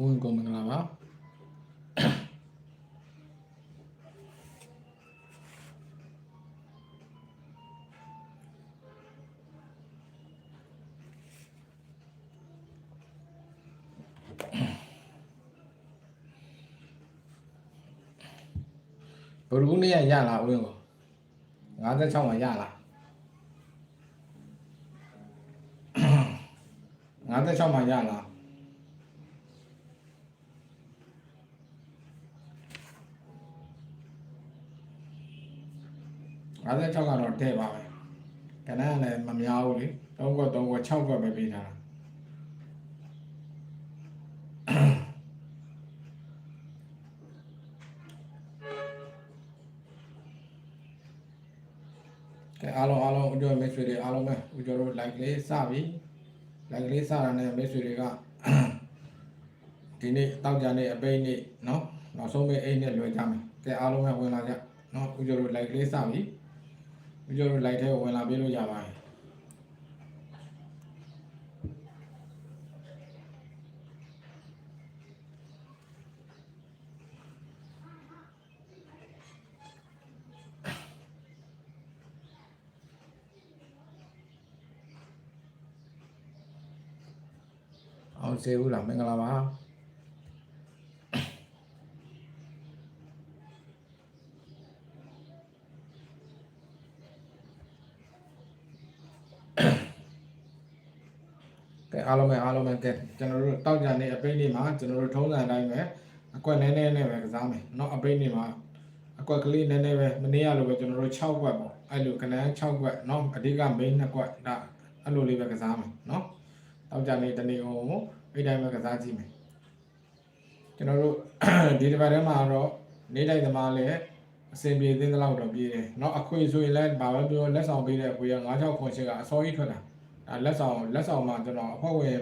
ဝင်ကုန်မင်္ဂလာပါဘယ်လိုနည်းရရလားဦးရင်ကို56မှာရလား56မှာရလား 56ကတော့တဲ့ပါပဲကဏ္ဍကလည်းမများဘူးလေ3ကွက်3ကွက်6ကွက်ပဲပေးထားတာကဲအားလုံးအားလုံးဦးကျော်မိတ်ဆွေတွေအားလုံးပဲဦးကျော်တို့ like လေးစပြီ like လေးစတာနဲ့မိတ်ဆွေတွေကဒီနေ့တောက်ကြနေ့အပိတ်နေ့เนาะနောက်ဆုံးပဲအိတ်နဲ့လွယ်ကြမယ်ကဲအားလုံးပဲဝင်လာကြเนาะဦးကျော်တို့ like လေးစပြီ ဦးကျော်တို့ like ထဲကိုဝင်လာပြေးလို့ရပါတယ်အောင်စေဘူးလားမင်္ဂလာပါကဲ အားလုံးပဲအားလုံးပဲကဲကျွန်တော်တို့တောက်ကြနေအပိတ်နေ့မှာကျွန်တော်တို့ထုံးစံအတိုင်းပဲအကွက်နည်းနည်းနဲ့ပဲကစားမယ်เนาะအပိတ်နေ့မှာအကွက်ကလေးနည်းနည်းပဲမနေ့ကလိုပဲကျွန်တော်တို့6ကွက်ပေါ့အဲ့လိုကနန်း6ကွက်เนาะအဓိက main 2ကွက်ဒါအဲ့လိုလေးပဲကစားမယ်เนาะတောက်ကြနေတနေ့ကိုအဲ့တိုင်းပဲကစားကြည့်မယ်ကျွန်တော်တို့ ဒီတစ်ပတ်ထဲမှာတော့နေတိုင်းသမားလည်းအစင်ပြေသင်းတဲ့လောက်တော့ပြေးတယ်เนาะအခွေဆိုရင်လည်းဘာပဲပြောလက်ဆောင်ပေးတဲ့အခွေက96ခွန်ရှိကအစောကြီးထွက်တာ အဲလက်ဆောင်လက်ဆောင်မှာကျွန်တော်အဖွဲ့ဝင်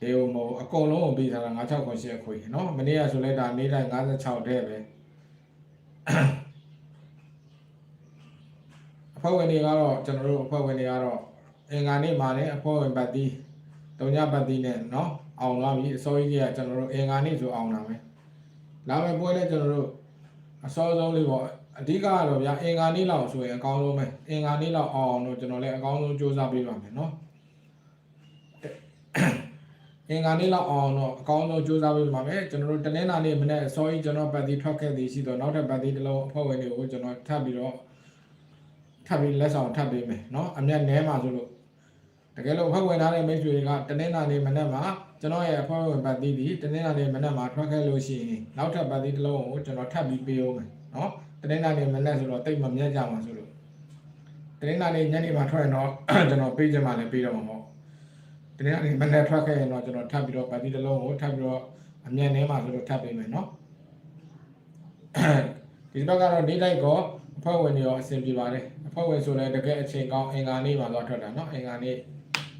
တေဟိုမအကုန်လုံးကိုပေးထားတာ96ခွန်8ခွေနော်မနေ့ကဆိုလဲဒါနေ့တိုင်း96တဲ့ပဲအဖွဲ့ဝင်တွေကတော့ကျွန်တော်တို့အဖွဲ့ဝင်တွေကတော့အင်္ဂါနေ့မှာလည်းအဖွဲ့ဝင်ပတ်သီးတုံညပတ်သီးနဲ့နော်အောင်လာပြီအစောကြီးကကျွန်တော်တို့အင်္ဂါနေ့ဆိုအောင်လာမယ်လာမယ့်ပွဲလည်းကျွန်တော်တို့အစောဆုံးလေးပေါ့ အဓိကကတော့ဗျာအင်္ဂါနေ့လောက်ဆိုရင်အကောင်းဆုံးပဲအင်္ဂါနေ့လောက်အောင်တော့ကျွန်တော်လည်းအကောင်းဆုံးစူးစမ်းပေးပါမယ်နော်အင်္ဂါနေ့လောက်အောင်တော့အကောင်းဆုံးစူးစမ်းပေးပါမယ်ကျွန်တော်တို့တနင်္လာနေ့မနေ့အစောကြီးကျွန်တော်ပတ်သီးထွက်ခဲ့သည်ရှိတော့နောက်ထပ်ပတ်သီးတစ်လုံးအဖွဲ့ဝင်တွေကိုကျွန်တော်ထပ်ပြီးတော့ထပ်ပြီးလက်ဆောင်ထပ်ပေးမယ်နော်အမြတ်နဲမှာဆိုလို့တကယ်လို့အဖွဲ့ဝင်ထားတဲ့မိတ်ဆွေတွေကတနင်္လာနေ့မနေ့မှာကျွန်တော်ရဲ့အဖွဲ့ဝင်ပတ်သီးဒီတနင်္လာနေ့မနေ့မှာထွက်ခဲ့လို့ရှိရင်နောက်ထပ်ပတ်သီးတစ်လုံးကိုကျွန်တော်ထပ်ပြီးပေးအောင်မယ်နော် တနင်္လာနေ့မနက်ဆိုတော့တိတ်မမြတ်ကြမှာဆိုလို့တနင်္လာနေ့ညနေမှာထွက်ရင်တော့ကျွန်တော်ပေးခြင်းမှလည်းပေးတော့မှာမဟုတ်တနင်္လာနေ့မနက်ထွက်ခဲ့ရင်တော့ကျွန်တော်ထပ်ပြီးတော့ပါတီတစ်လုံးကိုထပ်ပြီးတော့အမြန်ထဲမှာဆိုလို့ထပ်ပေးမယ်နော်ဒီဘက်ကတော့နေလိုက်ကောအဖွဲ့ဝင်တွေရောအဆင်ပြေပါတယ်အဖွဲ့ဝင်ဆိုလည်းတကယ်အချိန်ကောင်းအင်္ဂါနေ့မှာတော့ထွက်တာနော်အင်္ဂါနေ့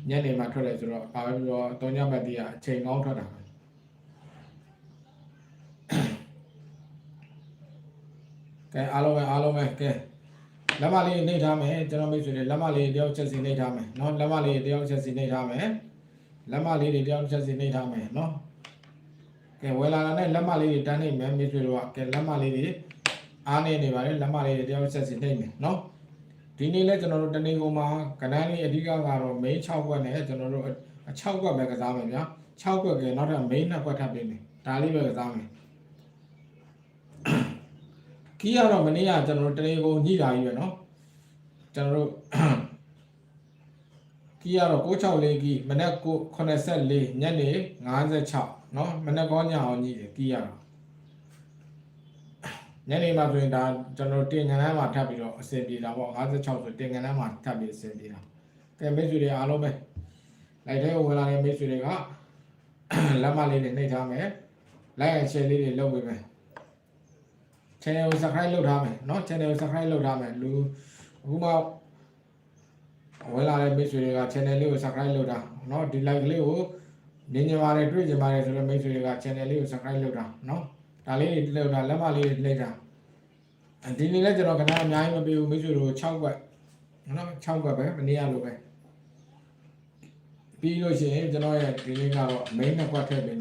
ညနေမှာထွက်တယ်ဆိုတော့ဘာပဲပြောတော့တောင်ညဘက်တည်းကအချိန်ကောင်းထွက်တာပဲ ကဲအားလုံးပဲအားလုံးပဲကဲလက်မလေးနှိပ်ထားမယ်ကျွန်တော်မိတ်ဆွေတွေလက်မလေးတယောက်ချက်စီနှိပ်ထားမယ်နော်လက်မလေးတယောက်ချက်စီနှိပ်ထားမယ်လက်မလေးတွေတယောက်ချက်စီနှိပ်ထားမယ်နော်ကဲဝယ်လာတာနဲ့လက်မလေးတွေတန်းနှိပ်မယ်မိတ်ဆွေတို့ကကဲလက်မလေးတွေအားနေနေပါလေလက်မလေးတွေတယောက်ချက်စီနှိပ်မယ်နော်ဒီနေ့လဲကျွန်တော်တို့တနေကုန်မှာကဏ္ဍလေးအဓိကကတော့ main 6ခွက်နဲ့ကျွန်တော်တို့6ခွက်ပဲကစားမယ်ဗျာ6ခွက်ကဲနောက်ထပ် main 2ခွက်ထပ်ပေးမယ်ဒါလေးပဲကစားမယ် ကီးကတော့မနေ့ကကျွန်တော်တို့တနေကုန်ညှိတာကြီးပဲเนาะကျွန်တော်တို့ကီးကတော့664ကီးမနေ့84ညနေ56เนาะမနေ့ကောညအောင်ညှိတယ်ကီးကတော့ ညနေမှာဆိုရင်ဒါကျွန်တော်တင်ငန်းတန်းမှာထပ်ပြီးတော့အဆင်ပြေတာပေါ့56ဆိုတင်ငန်းတန်းမှာထပ်ပြီးအဆင်ပြေတာကဲမိတ်ဆွေတွေအားလုံးပဲလိုက်တဲ့ဝင်လာတဲ့မိတ်ဆွေတွေကလက်မလေးတွေနှိပ်ထားမယ်လိုက်ရ share လေးတွေလုပ်ပေးမယ် channel ကို subscribe လုပ်ထားမယ်เนาะ channel ကို subscribe လုပ်ထားမယ်လူအခုမှဝင်လာတဲ့မိတ်ဆွေတွေက channel လေးကို subscribe လုပ်တာเนาะဒီ like လေးကိုမြင်ကြပါတယ်တွေ့ကြပါတယ်ဆိုတော့မိတ်ဆွေတွေက channel လေးကို subscribe လုပ်တာเนาะ ဒါလေးတွေလောက်တာလက်မလေးတွေလိုက်တာဒီနေ့လည်းကျွန်တော်ခဏအများကြီးမပေးဘူးမိတ်ဆွေတို့6ကွက်နော်6ကွက်ပဲမနေ့ကလိုပဲ ပြီးလို့ရှိရင်ကျွန်တော်ရဲ့ဒီလေးကတော့ main နှစ်ခွက်ထည့်ပေး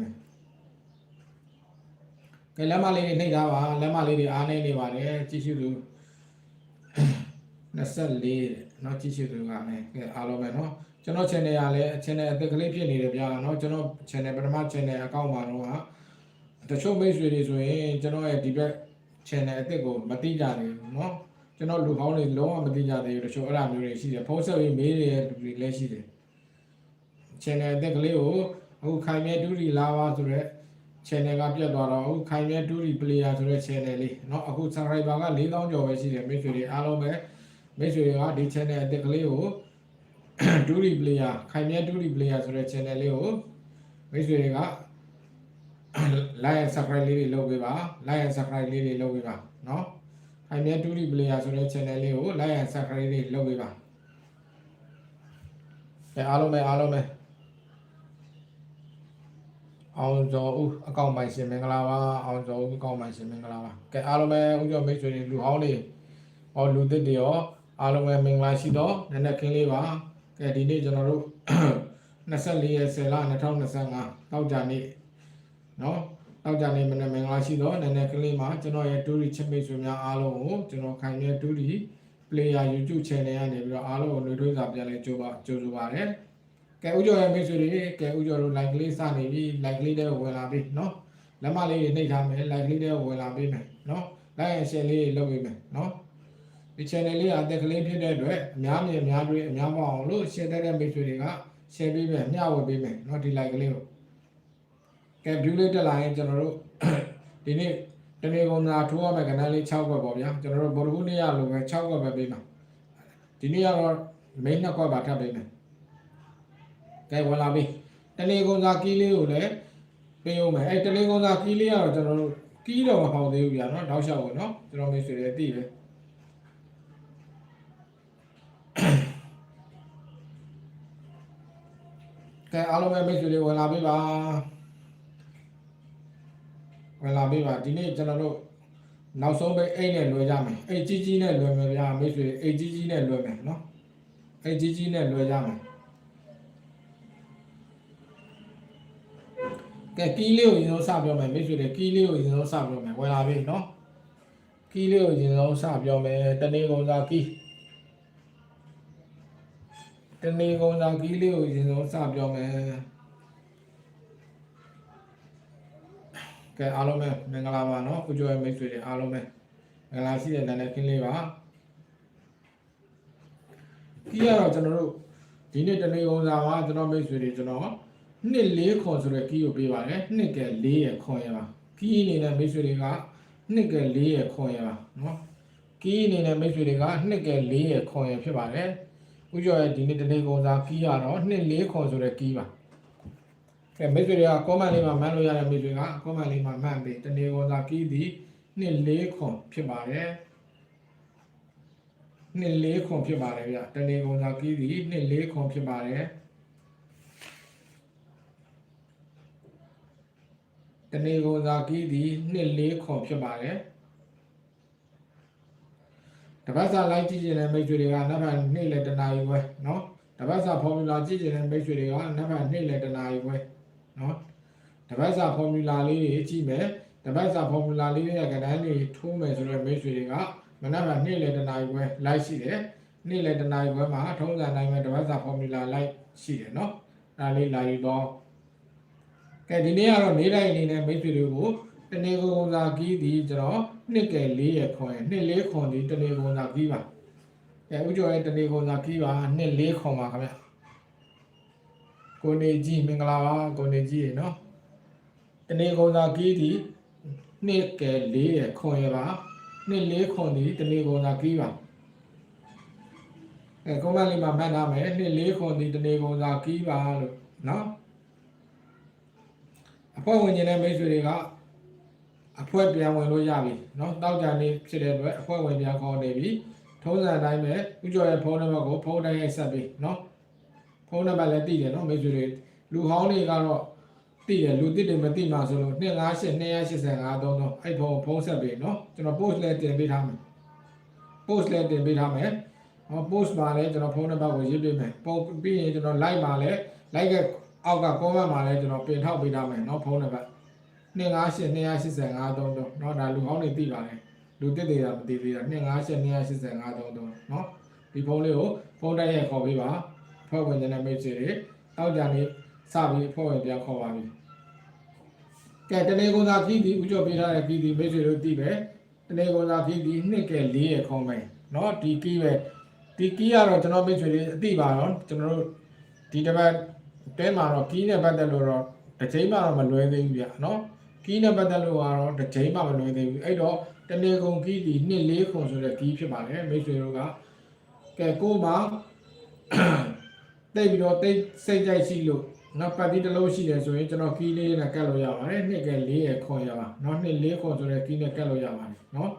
မယ် ကဲလက်မလေးတွေနှိပ်ထားပါလက်မလေးတွေအားနေနေပါတယ်ကြည့်ရှုသူ24เนาะကြည့်ရှုသူကလည်းကဲအားလုံးပဲเนาะကျွန်တော် channel ကလည်း channel အသက်ကလေးဖြစ်နေတယ်ဗျာเนาะကျွန်တော် channel ပထမ channel အကောင့်မှာတော့တချို့မိတ်ဆွေတွေဆိုရင်ကျွန်တော်ရဲ့ဒီဘက် channel အသစ်ကိုမသိကြသေးဘူးเนาะကျွန်တော်လူကောင်းတွေလုံးဝမသိကြသေးဘူးတချို့အဲ့လိုမျိုးတွေရှိတယ်ဖုန်းဆက်ပြီးမေးနေတဲ့လူတွေလည်းရှိတယ် channel အသက်ကလေးကိုအခုခိုင်မြဲဒူရီလာပါဆိုတော့ channel ကပြတ်သွားတော့အခုခိုင်မြဲဒူရီ player ဆိုတဲ့ channel လေးเนาะအခု subscriber က4000ကျော်ပဲရှိတယ်မိတ်ဆွေတွေအားလုံးပဲမိတ်ဆွေတွေကဒီ channel အသက်ကလေးကိုဒူရီ player ခိုင်မြဲဒူရီ player ဆိုတဲ့ channel လေးကိုမိတ်ဆွေတွေက like and subscribe လေးတွေလုပ်ပေးပါ like and subscribe လေးတွေလုပ်ပေးပါเนาะခိုင်မြဲဒူရီ player ဆိုတဲ့ channel လေးကို like and subscribe လေးလုပ်ပေးပါအဲအားလုံးပဲအားလုံးပဲ အောင်ကျော်ဦးအကောင့်ပိုင်ရှင်မင်္ဂလာပါအောင်ကျော်ဦးအကောင့်ပိုင်ရှင်မင်္ဂလာပါကဲအားလုံးပဲဦးကျော်မိတ်ဆွေတွေလူဟောင်းတွေဟောလူသစ်တွေရောအားလုံးပဲမင်္ဂလာရှိတော့နည်းနည်းခင်းလေးပါကဲဒီနေ့ကျွန်တော်တို့24ရက်10လ2025တောက်ကြနေ့နော်တောက်ကြနေ့မနေ့မင်္ဂလာရှိတော့နည်းနည်းခင်းလေးမှာကျွန်တော်ရဲ့တူရီချစ်မိတ်ဆွေများအားလုံးကိုကျွန်တော်ခိုင်တဲ့တူရီ player YouTube channel ကနေပြီးတော့အားလုံးကိုနှွေးထွေးစာပြန်လဲကြိုးပါကြိုးဆိုပါရစေ ကဲဥကျော်ရဲ့မိတ်ဆွေတွေကဲဥကျော်တို့ like ကလေးစနေပြီ like ကလေးတွေဝင်လာပြီเนาะလက်မလေးတွေနှိပ်ထားမယ် like ကလေးတွေဝင်လာပြီမယ်เนาะ like and share လေးတွေလုပ်ပေးမယ်เนาะဒီ channel လေးအသက်ကလေးဖြစ်တဲ့အတွက်အများမြင်အများတွေ့အများပေါအောင်လို့ share တဲ့မိတ်ဆွေတွေက share ပေးမယ်မျှဝေပေးမယ်เนาะဒီ like ကလေးကိုကဲ view လေးတက်လာရင်ကျွန်တော်တို့ဒီနေ့တနေ့ကုန်သာထိုးရမယ်ကဏ္ဍလေး6ခွက်ပေါ့ဗျာကျွန်တော်တို့ဘော်ဒ်ဘူးနေ့ရလိုပဲ6ခွက်ပဲပေးမှာဒီနေ့ကတော့ main နှစ်ခွက်ပါထပ်ပေးမယ် ကဲဝင်လာပြီတနေ့ကုန်စာကီးလေးကိုလည်းပေးအောင်မယ်အဲတနေ့ကုန်စာကီးလေးကတော့ကျွန်တော်တို့ကီးတော့မဟောက်သေးဘူးဗျာနော်တောက်လျှောက်ဝင်နော်ကျွန်တော်မိတ်ဆွေတွေအသိပဲကဲအားလုံးပဲမိတ်ဆွေတွေဝင်လာပြီပါဝင်လာပြီပါဒီနေ့ကျွန်တော်တို့နောက်ဆုံးပဲအိတ်နဲ့လွယ်ကြမယ်အိတ်ကြီးကြီးနဲ့လွယ်မယ်ဗျာမိတ်ဆွေအိတ်ကြီးကြီးနဲ့လွယ်မယ်နော်အိတ်ကြီးကြီးနဲ့လွယ်ကြမယ် ကဲကီးလေးကိုရင်ဆုံးစပြောမယ်မိတ်ဆွေတွေကီးလေးကိုရင်ဆုံးစပြောမယ်ဝင်လာပြီနော်ကီးလေးကိုရင်ဆုံးစပြောမယ်တနေ့ကုန်စာကီးတနေ့ကုန်စာကီးလေးကိုရင်ဆုံးစပြောမယ်ကဲအားလုံးပဲမင်္ဂလာပါနော်ကိုကျော်ရဲ့မိတ်ဆွေတွေအားလုံးပဲမင်္ဂလာရှိတဲ့နာနဲ့ခင်းလေးပါကီးကတော့ကျွန်တော်တို့ဒီနေ့တနေ့ကုန်စာမှာကျွန်တော်မိတ်ဆွေတွေကျွန်တော် နှစ်လေးခွန်ဆိုတဲ့ကီးကိုပေးပါတယ်နှစ်ကလေးရခွန်ရပါကီးအနေနဲ့မိတ်ဆွေတွေကနှစ်ကလေးရခွန်ရပါနော်ကီးအနေနဲ့မိတ်ဆွေတွေကနှစ်ကလေးရခွန်ရဖြစ်ပါတယ်ဥကျော်ရဲ့ဒီနေ့တနေ့ကုန်စာကီးကတော့နှစ်လေးခွန်ဆိုတဲ့ကီးပါကဲမိတ်ဆွေတွေက comment လေးမှာမှန်းလို့ရတဲ့မိတ်ဆွေက comment လေးမှာမှန်းပေးတနေ့ကုန်စာကီးသည်နှစ်လေးခွန်ဖြစ်ပါတယ်နှစ်လေးခွန်ဖြစ်ပါတယ်ဗျတနေ့ကုန်စာကီးသည်နှစ်လေးခွန်ဖြစ်ပါတယ် တနေကုန်စာကီးသည်နှစ်လေးခွန်ဖြစ်ပါတယ်တပတ်စာလိုက်ကြည့်ခြင်းတဲ့မိတ်ဆွေတွေကနောက်ထပ်နေ့လည်းတနာရီပဲเนาะတပတ်စာဖော်မြူလာကြည့်ခြင်းတဲ့မိတ်ဆွေတွေကနောက်ထပ်နေ့လည်းတနာရီပဲเนาะတပတ်စာဖော်မြူလာလေးတွေကြည့်မယ်တပတ်စာဖော်မြူလာလေးတွေကကဏ္ဍလေးထိုးမယ်ဆိုတော့မိတ်ဆွေတွေကမနက်ဖြန်နေ့လည်းတနာရီပဲလိုက်ရှိတယ်နေ့လည်းတနာရီပဲမှာထုံးစံတိုင်းပဲတပတ်စာဖော်မြူလာလိုက်ရှိတယ်เนาะဒါလေးလာယူတော့ ကဲဒီနေ့ကတော့နေတိုင်းအနေနဲ့မိတ်ဆွေတွေကိုတနေ့ကုန်စာကီးဒီကျွန်တော်နှစ်ကယ်၄ရခွန်ရနှစ်၄ခွန်ဒီတနေ့ကုန်စာကီးပါကဲဥကျော်ရဲ့တနေ့ကုန်စာကီးပါနှစ်၄ခွန်ပါခင်ဗျကိုနေကြီးမင်္ဂလာပါကိုနေကြီးရေနော်တနေ့ကုန်စာကီးဒီနှစ်ကယ်၄ရခွန်ရပါနှစ်၄ခွန်ဒီတနေ့ကုန်စာကီးပါအဲကွန်မန့်လေးမှာမှတ်ထားမယ်နှစ်၄ခွန်ဒီတနေ့ကုန်စာကီးပါလို့နော် အဖွဲ့ဝင်နေတဲ့မိတ်ဆွေတွေကအဖွဲ့ပြန်ဝင်လို့ရပြီเนาะတောက်ကြနေဖြစ်တဲ့အတွက်အဖွဲ့ဝင်ပြန်ခေါ်နေပြီထုံးစံအတိုင်းပဲဥကျော်ရဲ့ဖုန်းနံပါတ်ကိုဖုန်းတိုင်းရိုက်ဆက်ပြီเนาะဖုန်းနံပါတ်လည်းသိတယ်เนาะမိတ်ဆွေတွေလူဟောင်းတွေကတော့သိတယ်လူသိတယ်မသိမှဆိုလို့258 285တော့တော့အဲ့ဖုန်းဖုန်းဆက်ပြီเนาะကျွန်တော် post လည်းတင်ပေးထားမယ် post လည်းတင်ပေးထားမယ်ဟော post မှာလည်းကျွန်တော်ဖုန်းနံပါတ်ကိုရေးပေးမယ်ပုံပြီးရင်ကျွန်တော် live မှာလည်း လိုက်က အောက်က comment မှာလည်းကျွန်တော်ပြင်ထောက်ပေးထားမယ်เนาะဖုန်းနံပါတ်258 285 33เนาะဒါလူဟောင်းတွေသိပါတယ်လူတစ်တွေကမသိသေးတာ258 285 33เนาะဒီဖုန်းလေးကိုဖုန်းတိုက်ရိုက်ခေါ်ပေးပါဖွဲ့ဝင်တဲ့မိတ်ဆွေတွေတောက်ကြနေစပြီးဖွဲ့ဝင်ပြန်ခေါ်ပါပြီကဲတနေ့ကုန်သာခီးဒီဥကြောပေးထားတဲ့ခီးဒီမိတ်ဆွေတို့သိပဲတနေ့ကုန်သာခီးဒီနှစ်ကဲ၄ရခေါ်မယ်เนาะဒီကီးပဲဒီကီးကတော့ကျွန်တော်မိတ်ဆွေတွေအသိပါတော့ကျွန်တော်တို့ဒီတစ်ပတ် တဲမှာတော့ကီးနဲ့ပတ်သက်လို့တော့တစ်ချိန်မှတော့မလွဲသေးဘူးဗျာနော်ကီးနဲ့ပတ်သက်လို့ကတော့တစ်ချိန်မှမလွဲသေးဘူးအဲ့တော့တနေကုန်ကီးဒီနှစ်လေးခုဆိုတဲ့ကီးဖြစ်ပါလေမိတ်ဆွေတို့ကကဲကိုမှတိတ်ပြီးတော့တိတ်စိတ်ကြိုက်ရှိလို့နောက်ပတ်တိတစ်လုံးရှိတယ်ဆိုရင်ကျွန်တော်ကီးလေးနဲ့ကတ်လို့ရပါတယ်နှစ်ကလေးရခွန်ရပါနော်နှစ်လေးခွန်ဆိုတဲ့ကီးနဲ့ကတ်လို့ရပါတယ်နော်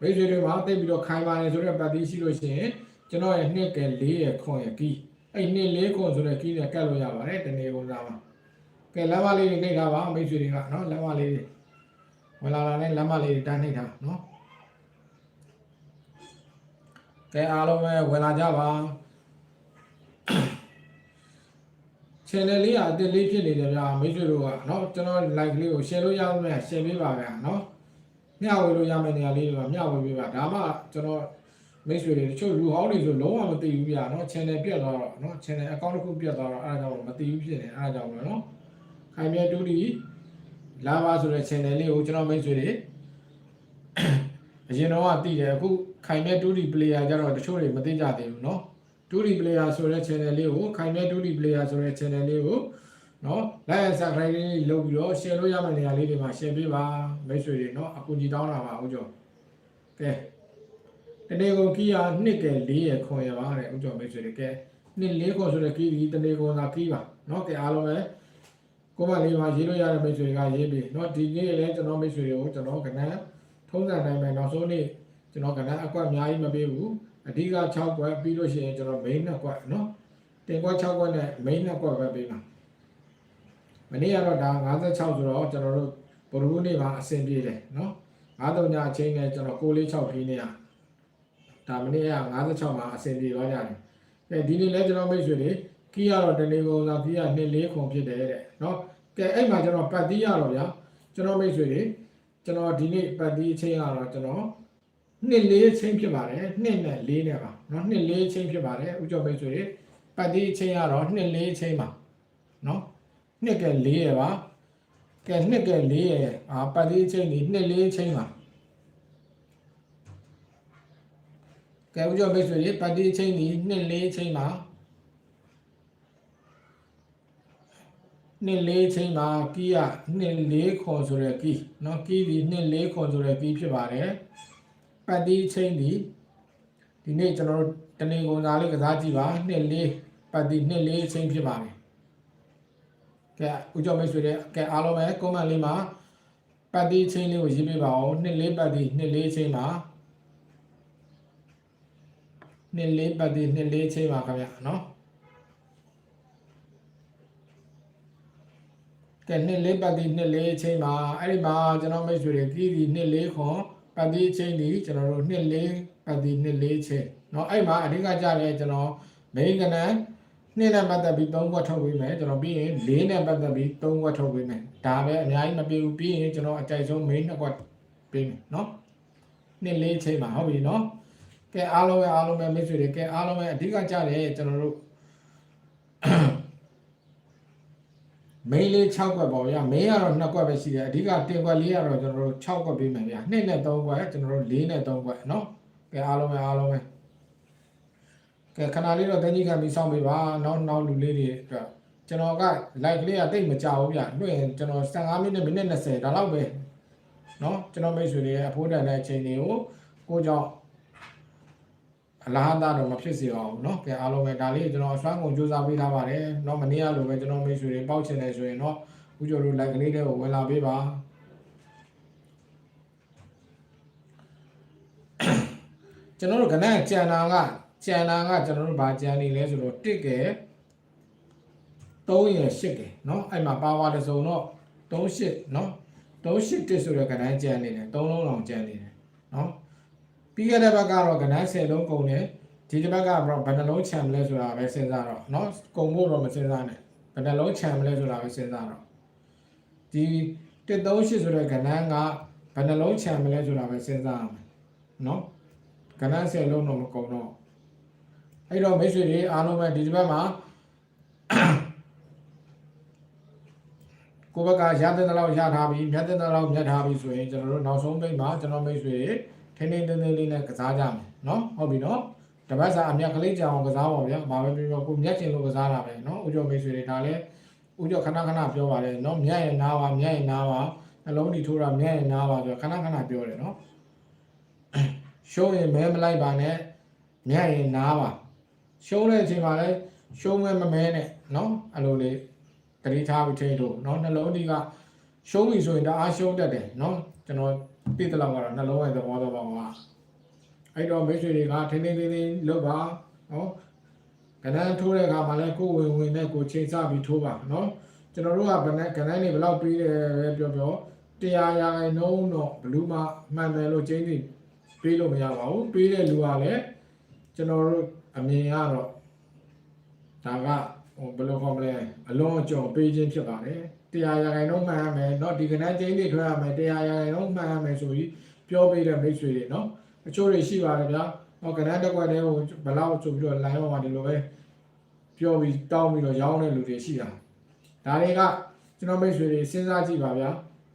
မိတ်ဆွေတို့ကတိတ်ပြီးတော့ခိုင်းပါတယ်ဆိုတဲ့ပတ်တိရှိလို့ရှိရင်ကျွန်တော်ရဲ့နှစ်ကလေးရခွန်ရကီး အဲ့နှစ်လေးခွန်ဆိုတဲ့ကြီးနဲ့ကတ်လို့ရပါတယ်တနေ့ကုန်စားမှာကဲလမ်းမလေးတွေနှိပ်ထားပါမိတ်ဆွေတွေကနော်လမ်းမလေးတွေဝင်လာတာနဲ့လမ်းမလေးတွေတန်းနှိပ်ထားနော်ကဲအားလုံးပဲဝင်လာကြပါ channel လေးကအစ်စ်လေးဖြစ်နေတယ်ဗျာမိတ်ဆွေတို့ကနော်ကျွန်တော် like လေးကို share လို့ရမယ် share ပေးပါဗျာနော်မျှဝေလို့ရမယ့်နေရာလေးတွေကမျှဝေပေးပါဒါမှကျွန်တော် မိတ်ဆွေတွေတချို့လူဟောင်းတွေဆိုလုံးဝမသိဘူးပြနော် channel ပြတ်သွားတော့နော် channel account တစ်ခုပြတ်သွားတော့အဲ့ဒါကြောင့်မသိဘူးဖြစ်နေအဲ့ဒါကြောင့်ပဲနော်ခိုင်မြဲတူဒီလာပါဆိုတဲ့ channel လေးကိုကျွန်တော်မိတ်ဆွေတွေအရင်တော့ကသိတယ်အခုခိုင်မြဲတူဒီ player ကြတော့တချို့တွေမသိကြသေးဘူးနော်တူဒီ player ဆိုတဲ့ channel လေးကိုခိုင်မြဲတူဒီ player ဆိုတဲ့ channel လေးကိုနော် like and subscribe လေးလုပ်ပြီးတော့ share လို့ရမယ့်နေရာလေးတွေမှာ share ပေးပါမိတ်ဆွေတွေနော်အကူအညီတောင်းတာပါဟုတ်ကြောကဲ တနေ့ကုန်ကီးရနှစ်ကဲ၄ရခွန်ရပါတဲ့ဦးကျော်မိတ်ဆွေတွေကဲနှစ်၄ခွန်ဆိုတဲ့ကီးဒီတနေ့ကုန်သာကီးပါเนาะကဲအားလုံးပဲကိုမလေးမှာရေးလို့ရတဲ့မိတ်ဆွေတွေကရေးပြီးเนาะဒီနေ့လည်းကျွန်တော်မိတ်ဆွေတွေကိုကျွန်တော်ကဏ္ဍထုံးစံတိုင်းပဲနောက်ဆုံးနေ့ကျွန်တော်ကဏ္ဍအကွက်အများကြီးမပေးဘူး အဓိက6ကွက်ပြီးလို့ရှိရင်ကျွန်တော် main 2ကွက်เนาะတင်ကွက်6ကွက်နဲ့ main 2ကွက်ပဲပေးမှာမနေ့ကတော့ဒါ56ဆိုတော့ကျွန်တော်တို့ဗုဒ္ဓဘူးနေ့မှာအဆင်ပြေတယ်เนาะ53ညအချိန်နဲ့ကျွန်တော်646ပြီးနေရ ဒါမနေ့က56မှာအဆင်ပြေသွားကြတယ်အဲဒီနေ့လဲကျွန်တော်မိတ်ဆွေတွေကီးရတော့တနေကုန်သာကီးရ2-4ခုဖြစ်တယ်တဲ့နော်ကဲအဲ့မှာကျွန်တော်ပတ်သီးရတော့ဗျာကျွန်တော်မိတ်ဆွေတွေကျွန်တော်ဒီနေ့ပတ်သီးချင်းရတော့ကျွန်တော်နှစ်လေးချင်းဖြစ်ပါတယ်နှစ်နဲ့လေးနဲ့ပါနော်နှစ်လေးချင်းဖြစ်ပါတယ်ဥကြမိတ်ဆွေတွေပတ်သီးချင်းရတော့နှစ်လေးချင်းပါနော်နှစ်ကလေးရပါကဲနှစ်ကလေးရအာပတ်သီးချင်းဒီနှစ်လေးချင်းပါ ကဲဥကျော်မိတ်ဆွေတွေပတ်တိချင်းဒီနှစ်လေးချင်းပါနှစ်လေးချင်းပါကီးရနှစ်လေးခွန်ဆိုတဲ့ကီးเนาะကီးဒီနှစ်လေးခွန်ဆိုတဲ့ကီးဖြစ်ပါတယ် ပတ်တီးချင်းဒီဒီနေ့ကျွန်တော်တို့တနေကုန်သားလေးကစားကြည့်ပါနှစ်လေးပတ်တီးနှစ်လေးချင်းဖြစ်ပါတယ်ကဲဦးကျော်မိတ်ဆွေတဲ့ကဲအားလုံးပဲကွန်မန့်လေးမှာပတ်တီးချင်းလေးကိုရေးပြပါဦးနှစ်လေးပတ်တီးနှစ်လေးချင်းပါ နှစ်လေးပတ်တိနှစ်လေးချိန်ပါခင်ဗျနော်ကဲနှစ်လေးပတ်တိနှစ်လေးချိန်ပါအဲ့ဒီမှာကျွန်တော်မိတ်ဆွေတွေပြည်ဒီနှစ်လေးခွန်ပတ်တိချိန်ဒီကျွန်တော်တို့နှစ်လေးပတ်တိနှစ်လေးချိန်နော်အဲ့မှာအဓိကကြတယ်ကျွန်တော်မိန်ကနန်နှစ်နဲ့ပတ်သက်ပြီး၃ခွက်ထုတ်ပေးမယ်ကျွန်တော်ပြီးရင်၄နဲ့ပတ်သက်ပြီး၃ခွက်ထုတ်ပေးမယ်ဒါပဲအများကြီးမပြေဘူးပြီးရင်ကျွန်တော်အကြိုက်ဆုံး main နှစ်ခွက်ပေးမယ်နော်နှစ်လေးချိန်ပါဟုတ်ပြီနော် ကဲအားလုံးပဲအားလုံးပဲမိတ်ဆွေတွေကဲအားလုံးပဲအဓိကကြတယ်ကျွန်တော်တို့ main လေး6ကွက်ပေါ့ဗျာ main ကတော့2ကွက်ပဲရှိတယ်အဓိကတင်ကွက်လေးကတော့ကျွန်တော်တို့6ကွက်ပေးမယ်ဗျာ2နဲ့3ကွက်ကျွန်တော်တို့4နဲ့3ကွက်เนาะကဲအားလုံးပဲအားလုံးပဲကဲခဏလေးတော့တန်းကြီးခံပြီးစောင့်ပေးပါနောက်နောက်လူလေးတွေအတွက်ကျွန်တော်က like လေးကတိတ်မကြဘူးဗျာတွေ့ရင်ကျွန်တော်15မိနစ်မိနစ်20ဒါလောက်ပဲเนาะကျွန်တော်မိတ်ဆွေတွေရဲ့အဖိုးတန်တဲ့အချိန်တွေကိုကိုကြောင့် အလားအသားတော့မဖြစ်စေအောင်เนาะကဲအားလုံးပဲဒါလေးကျွန်တော်အစွမ်းကုန်စူးစမ်းပေးထားပါတယ်เนาะမနေ့ကလိုပဲကျွန်တော်မိတ်ဆွေတွေပေါက်ချင်တယ်ဆိုရင်เนาะဦးကျော်တို့ like လေးတွေကိုဝင်လာပေးပါကျွန်တော်တို့ကနန်းကျန်တာကကျန်တာကကျွန်တော်တို့ဗာကျန်နေလဲဆိုတော့တစ်ကဲ3ရယ်8ကဲเนาะအဲ့မှာပါဝါတစ်စုံတော့38เนาะ38တစ်ဆိုတဲ့ကနန်းကျန်နေတယ်3လုံးအောင်ကျန်နေတယ်เนาะ ပြီးခဲ့တဲ့ဘက်ကတော့ကနန်း10လုံးကုန်တယ်ဒီတစ်ဘက်ကဘယ်နှလုံးချန်မလဲဆိုတာပဲစဉ်းစားတော့เนาะကုန်ဖို့တော့မစဉ်းစားနဲ့ ဘယ်နှလုံးခြံမလဲဆိုတာပဲစဉ်းစားတော့ဒီ138ဆိုတဲ့ကဏ္ဍကဘယ်နှလုံးခြံမလဲဆိုတာပဲစဉ်းစားရမယ်နော်ကဏ္ဍ10လုံးတော့မကုန်တော့အဲ့တော့မိတ်ဆွေတွေအားလုံးပဲဒီတစ်ပတ်မှာကိုဘက်ကရတဲ့လောက်ရထားပြီမြတ်တဲ့လောက်မြတ်ထားပြီဆိုရင်ကျွန်တော်တို့နောက်ဆုံးမိတ်မှာကျွန်တော်မိတ်ဆွေတွေ ထိန်းထိန်းသိမ်းသိမ်းလေးနဲ့ကစားကြမယ်နော်ဟုတ်ပြီနော်တပတ်စာအမြတ်ကလေးကြောင်ကစားပါဗျာဘာပဲပြောပြောကိုမြတ်ကျင်လို့ကစားတာပဲနော်ဥကျော်မိတ်ဆွေတွေဒါလည်းဥကျော်ခဏခဏပြောပါတယ်နော်မြတ်ရဲ့နားပါမြတ်ရဲ့နားပါနှလုံးဒီထိုးတာမြတ်ရဲ့နားပါဆိုခဏခဏပြောတယ်နော်ရှိုးရင်မဲမလိုက်ပါနဲ့မြတ်ရဲ့နားပါရှုံးတဲ့အချိန်မှာလည်းရှုံးမဲမမဲနဲ့နော်အဲ့လိုလေးတတိထားပြီးထိန်းလို့နော်နှလုံးဒီကရှုံးပြီဆိုရင်တအားရှုံးတတ်တယ်နော်ကျွန်တော် သိတဲ့လောက်ကတော့နှလုံးရဲ့သဘောတော့ပါပါအဲ့တော့မိတ်ဆွေတွေကထိန်းထိန်းသိမ်းသိမ်းလုပ်ပါနော်ကဏ္ဍထိုးတဲ့အခါမှာလည်းကိုယ်ဝင်ဝင်နဲ့ကိုယ်ချိန်ဆပြီးထိုးပါနော်ကျွန်တော်တို့ကဗနကဏ္ဍနေဘယ်လောက်ပြီးတယ်ပဲပြောပြောတရားရာခိုင်နှုန်းတော့ဘလူးမမှန်တယ်လို့ချိန်သိပြီးလို့မရပါဘူးပြီးတဲ့လူကလည်းကျွန်တော်တို့အမြင်ကတော့ဒါက ဟိုဘယ်လိုခေါ်မလဲအလုံးအကျုံပေးခြင်းဖြစ်ပါတယ်တရားရာခိုင်နှုန်းမှန်ရမယ်เนาะဒီကနေ့ချင်းတွေထွက်ရမယ်တရားရာခိုင်နှုန်းမှန်ရမယ်ဆိုပြီးပြောပေးတဲ့မိတ်ဆွေတွေเนาะအချို့တွေရှိပါတယ်ဗျာဟောကဏ္ဍတစ်ခွက်တည်းကိုဘယ်လောက်ဆိုပြီးတော့ line ပေါ်မှာဒီလိုပဲပြောပြီးတောင်းပြီးတော့ရောင်းတဲ့လူတွေရှိတာဒါတွေကကျွန်တော်မိတ်ဆွေတွေစဉ်းစားကြည့်ပါဗျာ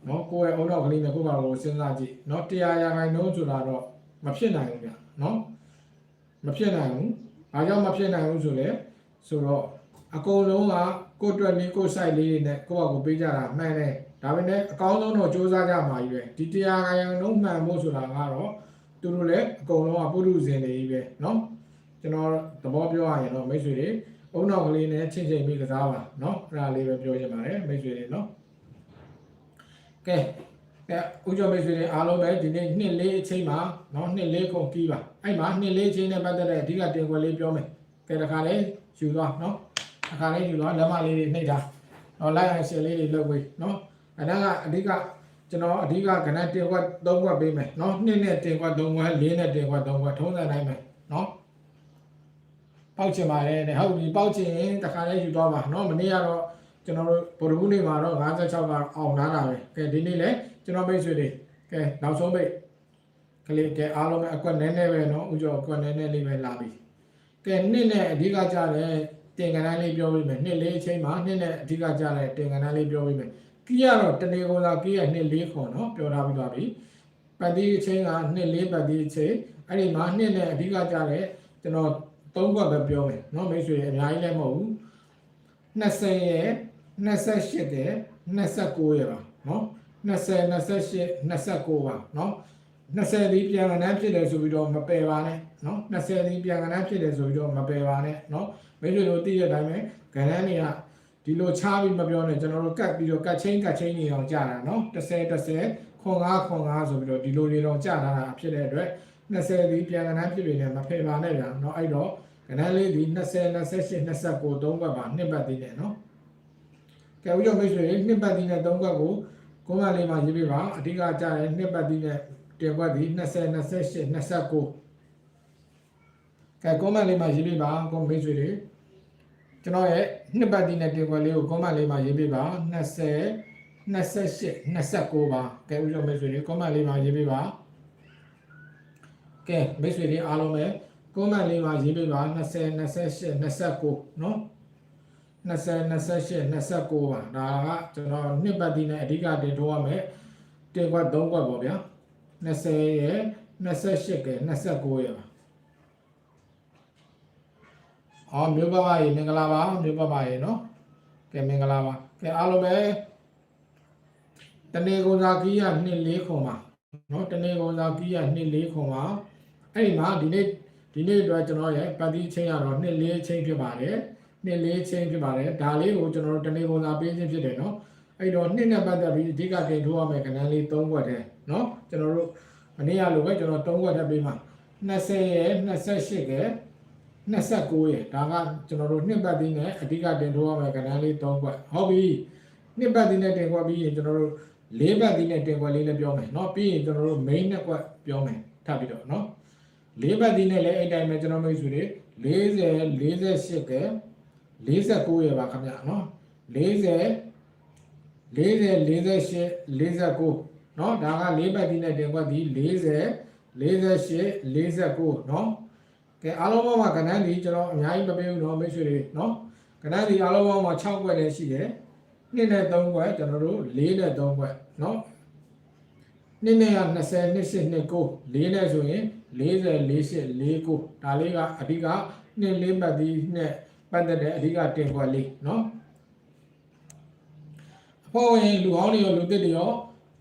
เนาะကိုယ့်ရဲ့အုံနောက်ကလေးနဲ့ကိုယ့်ဘာလို့စဉ်းစားကြည့်เนาะတရားရာခိုင်နှုန်းဆိုတာတော့မဖြစ်နိုင်ဘူးဗျာเนาะမဖြစ်နိုင်ဘူးဘာကြောင့်မဖြစ်နိုင်ဘူးဆိုလဲဆိုတော့ အကုန်လုံးကကိုယ့်အတွက်လေးကိုယ့် site လေးတွေနဲ့ကိုယ့်ဘာကိုပေးကြတာမှန်တယ်ဒါပေမဲ့အကောင်းဆုံးတော့စ조사ကြမှာကြီးပဲဒီတရားခိုင်နှုန်းမှန်ဖို့ဆိုတာကတော့သူတို့လည်းအကုန်လုံးကပုရုဇဉ်တွေကြီးပဲเนาะကျွန်တော်သဘောပြောရရင်တော့မိတ်ဆွေတွေအုံနောက်ကလေးနဲ့ချင်းချင်းပြီးကစားပါเนาะအဲ့ဒါလေးပဲပြောချင်ပါတယ်မိတ်ဆွေတွေเนาะကဲကဲဦးကျော်မိတ်ဆွေတွေအားလုံးပဲဒီနေ့နှစ်လေးအချိန်မှာเนาะနှစ်လေးခုပြီးပါအဲ့မှာနှစ်လေးအချိန်နဲ့ပတ်သက်တဲ့အဓိကတင်ခွက်လေးပြောမယ်ကဲတခါလေးယူသွားเนาะ အခါလေးယူတော့လက်မလေးတွေနှိပ်တာနော်လိုက်ရရှယ်လေးတွေလုပ်ပေးနော်အဲ့ဒါကအဓိကကျွန်တော်အဓိကကဏ္ဍ1ခွက်3ခွက်ပေးမယ်နော်2နဲ့1ခွက်3ခွက်4နဲ့1ခွက်3ခွက်ထုံးစံတိုင်းမယ်နော်ပေါက်ချင်ပါတယ်တဲ့ဟုတ်ပြီပေါက်ချင်ရင်တခါလေးယူသွားပါနော်မနေ့ကတော့ကျွန်တော်တို့ဗိုလ်ဘူးနေမှာတော့56ကအောင်လာတာပဲကဲဒီနေ့လဲကျွန်တော်မိတ်ဆွေတွေကဲနောက်ဆုံးပိတ်ကလေးကဲအားလုံးပဲအကွက်နည်းနည်းပဲနော်ဥကျော်အကွက်နည်းနည်းလေးပဲလာပြီကဲနှစ်နဲ့အဓိကကြတဲ့ တင်ကဏ္ဍလေးပြောပေးမယ်နှစ်လေးအချိန်မှာနှစ်နဲ့အဓိကကြားတဲ့တင်ကဏ္ဍလေးပြောပေးမယ်ကီးကတော့တနေကုန်သာကီးရနှစ်လေးခေါ်နော်ပြောထားပြီးသွားပြီပတ်တိအချိန်ကနှစ်လေးပတ်တိအချိန်အဲ့ဒီမှာနှစ်နဲ့အဓိကကြားတဲ့ကျွန်တော်သုံးခွက်ပဲပြောမယ်နော်မိတ်ဆွေအများကြီးလည်းမဟုတ်ဘူး20ရဲ့28တဲ့29ရဲ့ပါနော်20 28 29ပါနော် 20ဒီပြန်ကဏ္ဍဖြစ်တယ်ဆိုပြီးတော့မပယ်ပါနဲ့เนาะ20ဒီပြန်ကဏ္ဍဖြစ်တယ်ဆိုပြီးတော့မပယ်ပါနဲ့เนาะမိတ်ဆွေတို့သိတဲ့အတိုင်းပဲကဏ္ဍတွေကဒီလိုချပြီးမပြောနဲ့ကျွန်တော်တို့ကတ်ပြီးတော့ကတ်ချင်းကတ်ချင်းနေအောင်ကြာတာเนาะ30 30ခွန်5ခွန်5ဆိုပြီးတော့ဒီလိုတွေတော့ကြာတာဖြစ်တဲ့အတွက်20ဒီပြန်ကဏ္ဍဖြစ်နေတယ်မဖယ်ပါနဲ့ဗျာเนาะအဲ့တော့ကဏ္ဍလေးဒီ20 28 29 3ဘက်ပါနှစ်ပတ်သေးတယ်เนาะကဲဦးကျော်မိတ်ဆွေနှစ်ပတ်သေးနဲ့3ဘက်ကိုကိုမလေးမှာရေးပြပါအဓိကကြာတဲ့နှစ်ပတ်သေးနဲ့ တင်ဘက်ဒီ20 28 29ကဲကွန်မန့်လေးမှာရေးပြပါကိုမိတ်ဆွေတွေကျွန်တော်ရဲ့နှစ်ပတ်တိနဲ့တင်ခွက်လေးကိုကွန်မန့်လေးမှာရေးပြပါ20 28 29ပါကဲဦးကျော်မိတ်ဆွေတွေကွန်မန့်လေးမှာရေးပြပါကဲမိတ်ဆွေတွေအားလုံးပဲကွန်မန့်လေးမှာရေးပြပါ20 28 29เนาะ20 28 29ပါဒါကကျွန်တော်နှစ်ပတ်တိနဲ့အဓိကတင်ထိုးရမယ်တင်ခွက်3ခွက်ပေါ့ဗျာ 20ရဲ့28ကဲ29ရဲ့ပါအော်မြို့ပပရေမင်္ဂလာပါမြို့ပပရေနော်ကဲမင်္ဂလာပါကဲအားလုံးပဲတနေကုန်စာကီးရနှစ်လေးခွန်ပါနော်တနေကုန်စာကီးရနှစ်လေးခွန်ပါအဲ့ဒီမှာဒီနေ့ဒီနေ့အတွက်ကျွန်တော်ရဲ့ပတ်တိချင်းရတော့နှစ်လေးချင်းဖြစ်ပါတယ်နှစ်လေးချင်းဖြစ်ပါတယ်ဒါလေးကိုကျွန်တော်တို့တနေကုန်စာပေးခြင်းဖြစ်တယ်နော် အဲ့တော့နှစ်နဲ့ပတ်သက်ပြီးအဓိကတင်ထိုးရမယ်ကဏ္ဍလေး၃ခွက်တည်းနော်ကျွန်တော်တို့မနေ့ကလိုပဲကျွန်တော်၃ခွက်ထပ်ပေးမှာ20ရဲ့28ရဲ့29ရဲ့ဒါကကျွန်တော်တို့နှစ်ပတ်သီးနဲ့အဓိကတင်ထိုးရမယ်ကဏ္ဍလေး၃ခွက်ဟုတ်ပြီနှစ်ပတ်သီးနဲ့တင်ခွက်ပြီးရင်ကျွန်တော်တို့၄ပတ်သီးနဲ့တင်ခွက်လေးလည်းပြောမယ်เนาะပြီးရင်ကျွန်တော်တို့ main နှစ်ခွက်ပြောမယ်ထပ်ပြီးတော့เนาะ၄ပတ်သီးနဲ့လည်းအဲ့တိုင်းပဲကျွန်တော်မိတ်ဆွေတွေ40 48က49ရဲ့ပါခင်ဗျာเนาะ เนาะဒါက၄ဘက်ဒီနဲ့တင်ခွက်ဒီ40 48 49เนาะကဲအားလုံးပေါင်းမှာကဏ္ဍဒီကျွန်တော်အများကြီးမပေးဘူးเนาะမိတ်ဆွေတွေเนาะကဏ္ဍဒီအားလုံးပေါင်းမှာ6ခွက်လည်းရှိတယ်2နဲ့3ခွက်ကျွန်တော်တို့4နဲ့3ခွက်เนาะ2နဲ့က20 28 29 4နဲ့ဆိုရင်40 48 49ဒါလေးကအဓိက2 4ပတ်ဒီနဲ့ပတ်သက်တဲ့အဓိကတင်ခွက်လေးเนาะအ ဖွဲ့ဝင်လူဟောင်းတွေရောလူသစ်တွေရော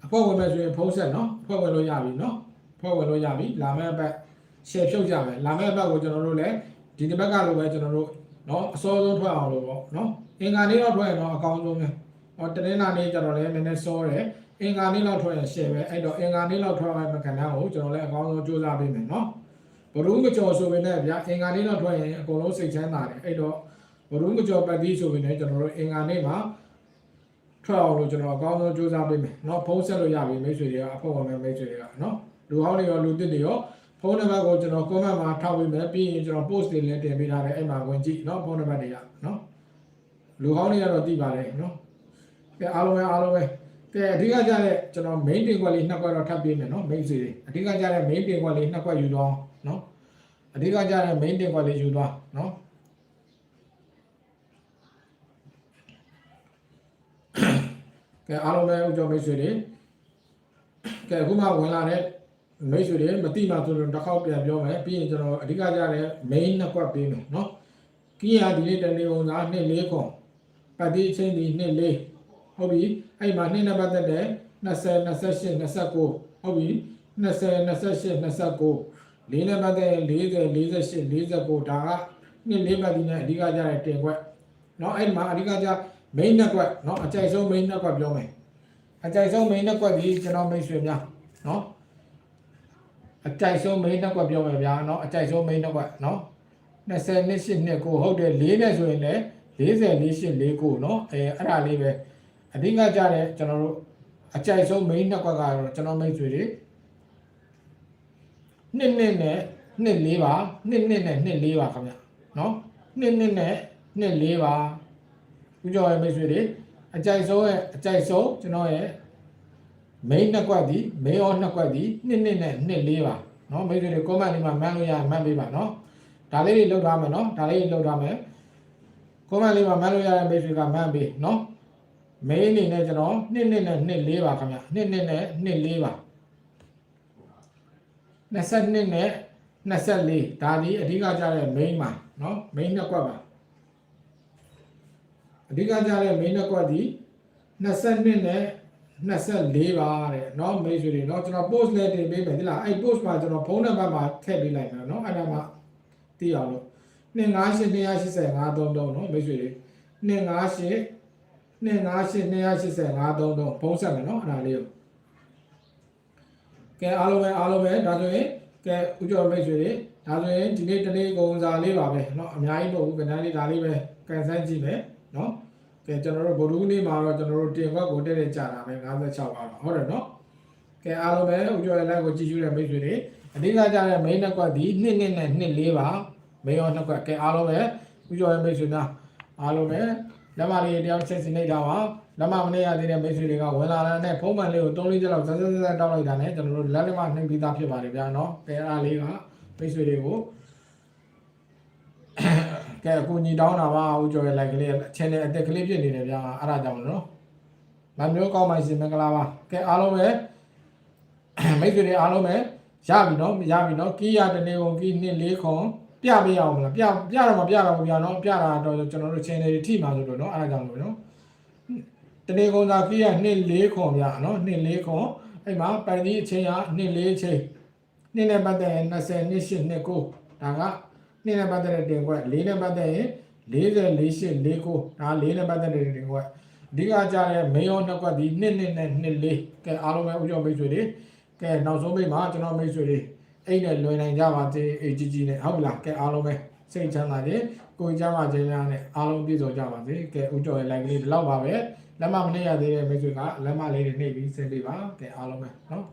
အဖွဲ့ဝင်မဲ့ဆိုရင်ဖုံးဆက်နော်အဖွဲ့ဝင်လို့ရပြီနော်အဖွဲ့ဝင်လို့ရပြီလာမယ့်ဘက် share ဖြုတ်ကြမယ်လာမယ့်ဘက်ကိုကျွန်တော်တို့လည်းဒီတစ်ဘက်ကလိုပဲကျွန်တော်တို့နော်အစောဆုံးထွက်အောင်လို့ပေါ့နော်အင်္ဂါနေ့တော့ထွက်ရင်တော့အကောင်းဆုံးပဲဟောတနင်္လာနေ့ကျတော့လည်းနည်းနည်းစောတယ်အင်္ဂါနေ့လောက်ထွက်ရင် share ပဲအဲ့တော့အင်္ဂါနေ့လောက်ထွက်မယ့်ကဏ္ဍကိုကျွန်တော်လည်းအကောင်းဆုံးစူးစမ်းပေးမယ်နော်ဘရုံးမကျော်ဆိုပေမဲ့ဗျာအင်္ဂါနေ့တော့ထွက်ရင်အကုန်လုံးစိတ်ချမ်းသာတယ်အဲ့တော့ဘရုံးမကျော်ပတ်ပြီးဆိုပေမဲ့ကျွန်တော်တို့အင်္ဂါနေ့မှာ ထွက်အောင်လို့ကျွန်တော်အကောင်းဆုံးစူးစမ်းပေးမယ်เนาะဖုန်းဆက်လို့ရပြီမိတ်ဆွေတွေကအဖွဲ့ဝင်မိတ်ဆွေတွေကเนาะလူဟောင်းတွေရောလူသစ်တွေရောဖုန်းနံပါတ်ကိုကျွန်တော် comment မှာထောက်ပေးမယ်ပြီးရင်ကျွန်တော် post တွေလည်းတင်ပေးထားတယ်အဲ့မှာဝင်ကြည့်เนาะဖုန်းနံပါတ်တွေကเนาะလူဟောင်းတွေကတော့သိပါတယ်เนาะကဲအားလုံးပဲအားလုံးပဲကဲအဓိကကြတဲ့ကျွန်တော် main တင်ခွက်လေးနှစ်ခွက်တော့ထပ်ပေးမယ်เนาะမိတ်ဆွေတွေအဓိကကြတဲ့ main တင်ခွက်လေးနှစ်ခွက်ယူသွားเนาะအဓိကကြတဲ့ main တင်ခွက်လေးယူသွားเนาะ ကဲအားလုံးပဲဥကြောမိတ်ဆွေတွေကဲအခုမှဝင်လာတဲ့မိတ်ဆွေတွေမသိမှဆိုလို့တစ်ခေါက်ပြန်ပြောမယ်ပြီးရင်ကျွန်တော်အဓိကကြတဲ့ main နှစ်ခွက်ပေးမယ်နော်ကီးရဒီနေ့တနေ့ကုန်သားနှစ်လေးခွန်ပတ်တိအချင်းဒီနှစ်လေးဟုတ်ပြီအဲ့မှာနှစ်နဲ့ပတ်သက်တဲ့20 28 29ဟုတ်ပြီ20 28 29လေးနဲ့ပတ်သက်40 48 49ဒါကနှစ်လေးပတ်တိနဲ့အဓိကကြတဲ့တင်ခွက်နော်အဲ့မှာအဓိကကြတဲ့ main နှစ်ကွက်เนาะအကြိုက်ဆုံး main နှစ်ကွက်ပြောမယ်အကြိုက်ဆုံး main နှစ်ကွက်ဒီကျွန်တော်မိတ်ဆွေများเนาะအကြိုက်ဆုံး main နှစ်ကွက်ပြောမယ်ဗျာเนาะအကြိုက်ဆုံး main နှစ်ကွက်เนาะ20နှစ်8နှစ်ကိုဟုတ်တယ်4နဲ့ဆိုရင်လည်း40 48 49เนาะအဲအဲ့ဒါလေးပဲအဓိကကြတဲ့ကျွန်တော်တို့အကြိုက်ဆုံး main နှစ်ကွက်ကတော့ကျွန်တော်မိတ်ဆွေတွေနှစ်နှစ်နဲ့နှစ်လေးပါနှစ်နှစ်နဲ့နှစ်လေးပါခင်ဗျเนาะနှစ်နှစ်နဲ့နှစ်လေးပါ ဦးကျော်ရဲ့မိတ်ဆွေတွေအကြိုက်ဆုံးရဲ့အကြိုက်ဆုံးကျွန်တော်ရဲ့ main နှစ်ကွက်ဒီ main ရောနှစ်ကွက်ဒီနှစ်နှစ်နဲ့နှစ်လေးပါเนาะမိတ်ဆွေတွေ comment လေးမှာမှန်းလို့ရမှန်းပေးပါเนาะဒါလေးတွေလောက်ထားမယ်เนาะဒါလေးတွေလောက်ထားမယ် comment လေးမှာမှန်းလို့ရတဲ့မိတ်ဆွေကမှန်းပေးเนาะ main အနေနဲ့ကျွန်တော်နှစ်နှစ်နဲ့နှစ်လေးပါခင်ဗျနှစ်နှစ်နဲ့နှစ်လေးပါ22နဲ့24ဒါဒီအဓိကကြတဲ့ main မှာเนาะ main နှစ်ကွက်ပါ အဓိကကြတဲ့ main နှစ်ကွက်ဒီ22နဲ့24ပါတဲ့เนาะမိတ်ဆွေတွေเนาะကျွန်တော် post လည်းတင်ပေးမယ်ဒီလားအဲ့ post မှာကျွန်တော်ဖုန်းနံပါတ်မှာထည့်ပေးလိုက်မယ်เนาะအဲ့ဒါမှသိအောင်လို့258 285 33เนาะမိတ်ဆွေတွေ258 258 285 33ဖုန်းဆက်မယ်เนาะအဲ့ဒါလေးကိုကဲအားလုံးပဲအားလုံးပဲဒါဆိုရင်ကဲဥကျော်မိတ်ဆွေတွေဒါဆိုရင်ဒီနေ့တနေ့ကုန်စာလေးပါပဲเนาะအများကြီးမဟုတ်ဘူးကဏ္ဍလေးဒါလေးပဲကန်ဆန်းကြည့်မယ် နော်ကဲကျွန်တော်တို့ဗုဒ္ဓဦးနေ့မှာတော့ကျွန်တော်တို့တင်ခွက်ကိုတက်တက်ကြတာပဲ56ပါတော့ဟုတ်တယ်နော်ကဲအားလုံးပဲဥကျော်ရဲ့ live ကိုကြည့်ရှုတဲ့မိတ်ဆွေတွေအဓိကကြတဲ့ main နှစ်ကွက်ဒီ2နှစ်နဲ့2 4ပါ main ရောနှစ်ကွက်ကဲအားလုံးပဲဥကျော်ရဲ့မိတ်ဆွေများအားလုံးပဲလက်မလေးတယောက်ချက်စီနေတာပါလက်မမနေရသေးတဲ့မိတ်ဆွေတွေကဝင်လာတဲ့ဖုန်းမှန်လေးကို3လေးချက်လောက်ဇက်ဇက်ဇက်တောက်လိုက်တာနဲ့ကျွန်တော်တို့လက်လက်မနှိပ်ပြီးသားဖြစ်ပါတယ်ဗျာနော်ကဲအားလေးကမိတ်ဆွေတွေကို ကဲအခုညီတောင်းတာပါဦးကျော်ရဲ့ like ကလေး channel အသက်ကလေးဖြစ်နေတယ်ဗျာအဲ့ဒါကြောင့်မလို့နော်မမျိုးကောင်းပါရှင်မင်္ဂလာပါကဲအားလုံးပဲမိတ်ဆွေတွေအားလုံးပဲရပြီနော်ရပြီနော်ကီးရတနေကုန်ကီးနှစ်လေးခွန်ပြပေးအောင်မလားပြပြတော့မပြတော့ဘူးဗျာနော်ပြတာတော့ကျွန်တော်တို့ channel တွေထိမှာဆိုတော့နော်အဲ့ဒါကြောင့်လို့နော်တနေကုန်သာကီးရနှစ်လေးခွန်ဗျာနော်နှစ်လေးခွန်အဲ့မှာပိုင်ဒီအချိန်ကနှစ်လေးအချိန်နှစ်နဲ့ပတ်သက်ရင်20နှစ်8နှစ်9ဒါက နှစ်နဲ့ပတ်သက်တဲ့တင်ခွက်၄နဲ့ပတ်သက်ရင်40 48 49ဒါ၄နဲ့ပတ်သက်တဲ့တင်ခွက်အဓိကကြတဲ့မေယောနှစ်ခွက်ဒီနှစ်နှစ်နဲ့နှစ်လေးကဲအားလုံးပဲဥကြောမိတ်ဆွေတွေကဲနောက်ဆုံးမိတ်မှာကျွန်တော်မိတ်ဆွေတွေအဲ့နဲ့လွယ်နိုင်ကြပါသေးအေဂျီဂျီနဲ့ဟုတ်ပြီလားကဲအားလုံးပဲစိတ်ချမ်းသာခြင်းကိုယ်ကြမ်းပါခြင်းများနဲ့အားလုံးပြည့်စုံကြပါစေကဲဥကြောရဲ့ like လေးဒီလောက်ပါပဲလက်မမနှိပ်ရသေးတဲ့မိတ်ဆွေကလက်မလေးတွေနှိပ်ပြီးဆင်းပေးပါကဲအားလုံးပဲနော်